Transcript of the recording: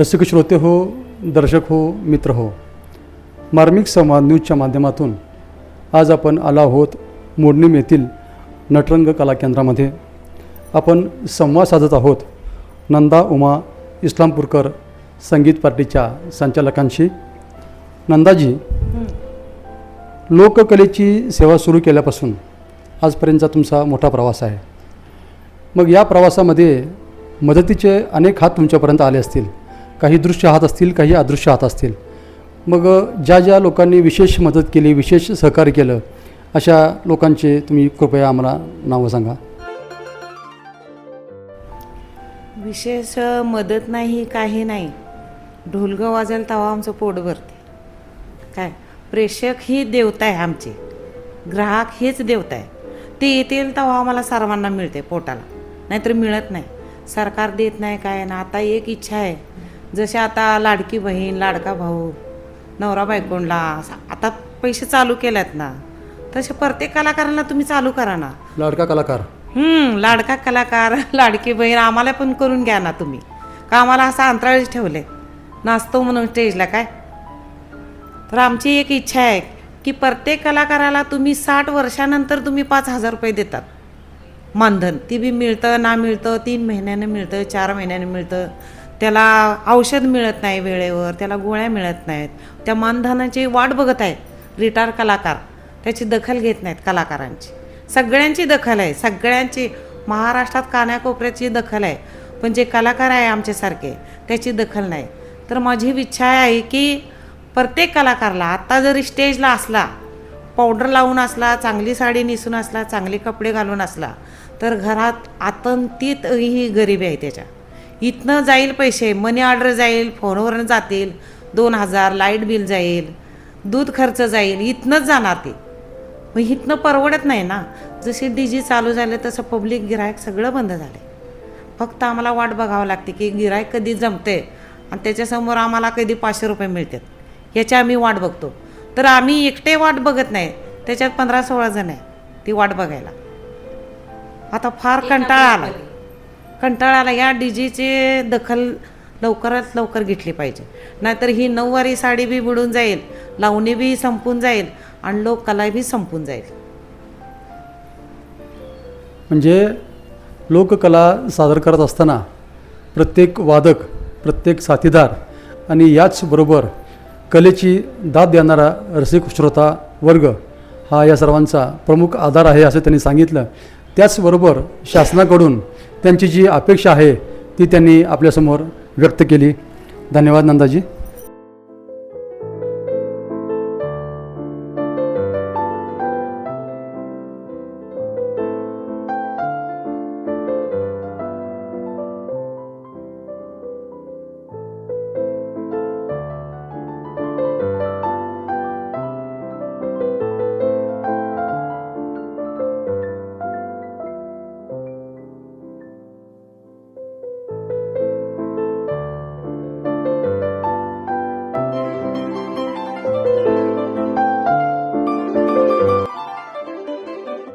रसिक श्रोते हो दर्शक हो मित्र हो. मार्मिक संवाद न्यूजच्या माध्यमातून आज आपण आला आहोत मोडणीम येथील नटरंग कला केंद्रामध्ये आपण संवाद साधत आहोत नंदा उमा इस्लामपूरकर संगीत पार्टीच्या संचालकांशी. नंदाजी लोककलेची सेवा सुरू केल्यापासून आजपर्यंतचा तुमचा मोठा प्रवास आहे. मग या प्रवासामध्ये मदतीचे अनेक हात तुमच्यापर्यंत आले असतील. काही दृश्य हात असतील काही अदृश्य हात असतील. मग ज्या ज्या लोकांनी विशेष मदत केली विशेष सहकार्य केलं अशा लोकांचे तुम्ही कृपया आम्हाला नावं सांगा. विशेष मदत नाही काही नाही. ढोलगं वाजेल तेव्हा आमचं पोट भरते. काय? प्रेक्षक ही देवता आहे आमची. ग्राहक हेच देवता आहे ते येतील तेव्हा आम्हाला सर्वांना मिळते पोटाला. नाहीतर मिळत नाही. सरकार देत नाही काय ना आता एक इच्छा आहे. जसे आता लाडकी बहीण लाडका भाऊ नवरा बायकोणला आता पैसे चालू केल्यात ना तसे प्रत्येक कलाकारांना तुम्ही चालू करा ना. लाडका कलाकार. हम्म, लाडका कलाकार लाडकी बहीण आम्हाला पण करून घ्या ना तुम्ही. का आम्हाला असं अंतराळीच ठेवले नाचतो म्हणून स्टेजला काय? तर आमची एक इच्छा आहे की प्रत्येक कलाकाराला तुम्ही साठ वर्षानंतर तुम्ही पाच हजार रुपये देतात. मानधन. ती बी मिळतं ना मिळतं तीन महिन्यानं मिळतं चार महिन्यानं मिळतं. त्याला औषध मिळत नाही वेळेवर त्याला गोळ्या मिळत नाहीत. त्या मानधनाची वाट बघत आहेत रिटायर कलाकार. त्याची दखल घेत नाहीत कलाकारांची. सगळ्यांची दखल आहे. सगळ्यांची महाराष्ट्रात कानाकोपऱ्याची दखल आहे. पण जे कलाकार आहे आमच्यासारखे त्याची दखल नाही. तर माझी इच्छा आहे की प्रत्येक कलाकारला आत्ता जरी स्टेजला असला पावडर लावून असला चांगली साडी नेसून असला चांगले कपडे घालून असला तर घरात आतंतीत ही गरिबी आहे त्याच्या. इथनं जाईल पैसे मनी ऑर्डर जाईल फोनवरनं जातील दोन हजार लाइट बिल जाईल दूध खर्च जाईल इथनंच जाणार ते. मग इथनं परवडत नाही ना. जसे डी जी चालू झाले तसं पब्लिक गिरायक सगळं बंद झाले फक्त आम्हाला वाट बघावं लागते की गिरायक कधी जमते आणि त्याच्यासमोर आम्हाला कधी पाचशे रुपये मिळतात. याची आम्ही वाट बघतो. तर आम्ही एकटे वाट बघत नाही. त्याच्यात पंधरा सोळा जण आहे. ती वाट बघायला. आता फार कंटाळा आला. कंटाळाला या डीजेची दखल लवकरात लवकर घेतली पाहिजे. नाहीतर ही नऊवारी साडी बी बुडून जाईल लावणी बी संपून जाईल आणि लोककला बी संपून जाईल. म्हणजे लोककला सादर करत असताना प्रत्येक वादक प्रत्येक साथीदार आणि याचबरोबर कलेची दाद देणारा रसिक श्रोता वर्ग हा या सर्वांचा प्रमुख आधार आहे असं त्यांनी सांगितलं. त्याचबरोबर शासनाकडून त्यांची जी अपेक्षा आहे ती त्यांनी आपल्यासमोर व्यक्त केली. धन्यवाद नंदाजी.